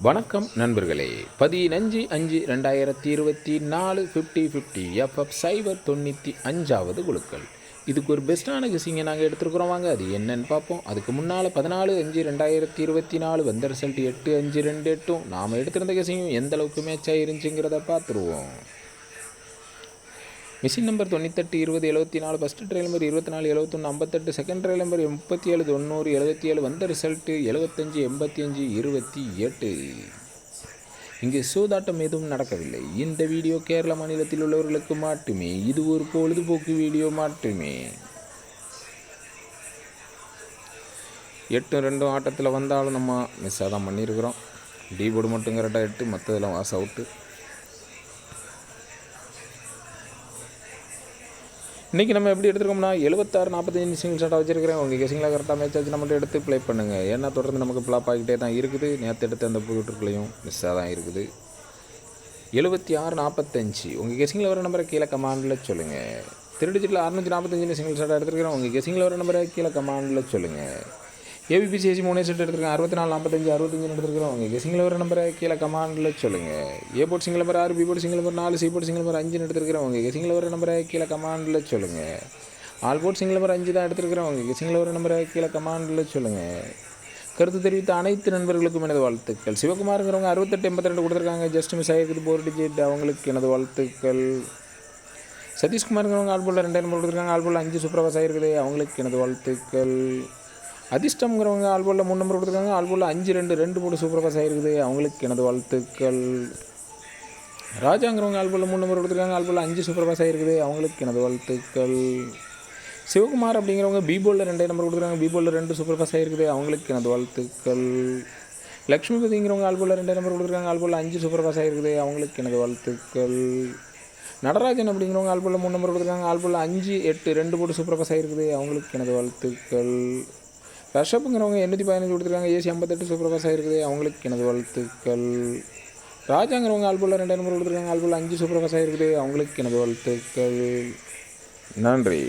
வணக்கம் நண்பர்களே. பதினஞ்சு அஞ்சு ரெண்டாயிரத்தி இருபத்தி நாலு ஃபிஃப்டி ஃபிஃப்டி எஃப்எஃப் சைபர் தொண்ணூற்றி அஞ்சாவது குழுக்கள். இதுக்கு ஒரு பெஸ்ட்டான கிசிங்க நாங்கள் எடுத்துருக்குறோம். வாங்க அது என்னன்னு பார்ப்போம். அதுக்கு முன்னால் பதினாலு அஞ்சு ரெண்டாயிரத்தி இருபத்தி நாலு வந்த ரிசல்ட் எட்டு அஞ்சு ரெண்டு எட்டும் நாம் எடுத்திருந்த கிசிங்கும் எந்த அளவுக்கு மேட்ச் இருந்துச்சுங்கிறத பார்த்துருவோம். மிஷின் நம்பர் தொண்ணூத்தெட்டு இருபது எழுபத்தி நாலு ஃபஸ்ட்டு ட்ரையல் நம்பர் இருபத்தி நாலு எழுபத்தொன்று ஐம்பத்தெட்டு செகண்ட் ட்ரையல் நம்பர் முப்பத்தி ஏழு தொண்ணூறு எழுபத்தி ஏழு வந்த ரிசல்ட்டு எழுபத்தஞ்சு எண்பத்தி அஞ்சு இருபத்தி எட்டு. இங்கு சூதாட்டம் எதுவும் நடக்கவில்லை. இந்த வீடியோ கேரள மாநிலத்தில் உள்ளவர்களுக்கு மட்டுமே இது ஒரு பொழுதுபோக்கு வீடியோ மட்டுமே. எட்டும் ரெண்டும் ஆட்டத்தில் வந்தாலும் நம்ம மிஸ்ஸாக தான் பண்ணியிருக்கிறோம். டி போர்டு மட்டும் கரெக்டாக எட்டு மற்றதெல்லாம் வாஸ் அவுட்டு இன்றைக்கி நம்ம எப்படி எடுத்துருக்கோம்னா எழுபத்தாறு நாற்பத்தஞ்சு சிங்கிள் ஷாட்டாக வச்சிருக்கிறேன். உங்கள் கெசிங்கில் கரெக்டாக மேட்ச் ஆச்சு மட்டும் எடுத்து ப்ளே பண்ணுங்கள் ஏன்னா தொடர்ந்து நமக்கு ஃப்ளாப் ஆகிட்டே தான் இருக்குது. நேற்று எடுத்து அந்த புது மிஸ்ஸாக தான் இருக்குது. எழுபத்தி ஆறு நாற்பத்தஞ்சு உங்கள் கெசிங்கில் வர நம்பரை கீழே கமாண்டில் சொல்லுங்கள் திருடிச்சிட்டில் அறுநூற்றி நாற்பத்தஞ்சு சிங்கிள் ஷாட்டாக எடுத்துருக்கிறேன் உங்கள் கெசிங்கில் வர நம்பரை கீழே கமாண்டில் சொல்லுங்கள் ஏபிபிசிஎஸ்சி மூணு செட் எடுத்துருக்கேன் அறுபத்தி நாலு நாற்பத்தஞ்சு அறுபத்தஞ்சு எடுத்துருக்கிறோம். உங்கள் சிங்கிள் நம்பர் நம்பரை கீழே கமாண்டில் சொல்லுங்கள் ஏ போர்ட் சிங்கிள் நம்பர் ஆறு பி போர்ட் சிங்கிள் நம்பர் நாலு சி போர்ட் சிங்கிள் நம்பர் அஞ்சுன்னு எடுத்துருக்கிறோம். உங்கள் சிங்கிள் வர நம்பரை கீழே கமாண்டில் சொல்லுங்கள் ஆல் போர்ட் சிங்கிள் நம்பர் அஞ்சு தான் எடுத்துருக்கிறோம். உங்கள் சிங்கிள் வர நம்பரை கீழே கமாண்டில் சொல்லுங்கள் கருத்து தெரிவித்த அனைத்து நண்பர்களுக்கும் எனது வாழ்த்துக்கள். சிவகுமாருங்கிறவங்க அறுபத்தெட்டு எண்பத்தி ரெண்டு கொடுத்துருக்காங்க. ஜஸ்ட் மிஸ் ஆகிருக்குது. போர் டிஜிட் அவங்களுக்கு எனது வாழ்த்துக்கள். சதீஷ்குமாருங்கிறவங்க ஆல்போலில் ரெண்டு நம்பர் கொடுத்துருக்காங்க. ஆல்போலில் அஞ்சு சூப்பர் பாஸ் ஆகிருக்குது. அவங்களுக்கு எனது வாழ்த்துக்கள். அதிர்ஷ்டம்ங்கிறவங்க ஆல்போலில் மூணு நம்பர் கொடுத்துருக்காங்க ஆல்போலில் அஞ்சு ரெண்டு ரெண்டு போட்டு சூப்பர் பாஸ் ஆகிருக்குது அவங்களுக்கு எனது வாழ்த்துக்கள். ராஜாங்கிறவங்க ஆல்போலில் மூணு நம்பர் கொடுத்துருக்காங்க ஆல்போலில் அஞ்சு சூப்பர் பாஸ் ஆகிருக்குது அவங்களுக்கு எனது வாழ்த்துக்கள். சிவகுமார் அப்படிங்கிறவங்க பிபோலில் ரெண்டே நம்பர் கொடுத்துருக்காங்க பிபோலில் ரெண்டு சூப்பர் பாஸ் ஆகிருக்குது அவங்களுக்கு எனது வாழ்த்துக்கள். லக்ஷ்மிபதிங்கிறவங்க ஆல்போலில் ரெண்டே நம்பர் கொடுத்துருக்காங்க ஆல்போலில் அஞ்சு சூப்பர் பாஸ் ஆகிருக்குது அவங்களுக்கு எனது வாழ்த்துக்கள். நடராஜன் அப்படிங்கிறவங்க ஆல்போலில் மூணு நம்பர் கொடுத்துருக்காங்க ஆல்போலில் அஞ்சு எட்டு ரெண்டு போட்டு சூப்பர் பாஸ் ஆகிருக்குது அவங்களுக்கு எனது வாழ்த்துக்கள். ரஷப்புங்கிறவங்க எண்ணூற்றி பதினஞ்சு கொடுத்துருக்காங்க. ஏசி ஐம்பத்தெட்டு சூப்பர்பாஸ் ஆகிருக்குது அவங்களுக்கு எனது வாழ்த்துக்கள். ராஜாங்கிறவங்க ஆல்போலில் ரெண்டு நம்பர் கொடுத்துருக்காங்க. ஆல்போல் அஞ்சு சூப்பர்பாஸ் ஆகிருக்குது அவங்களுக்கு எனது வாழ்த்துக்கள். நன்றி.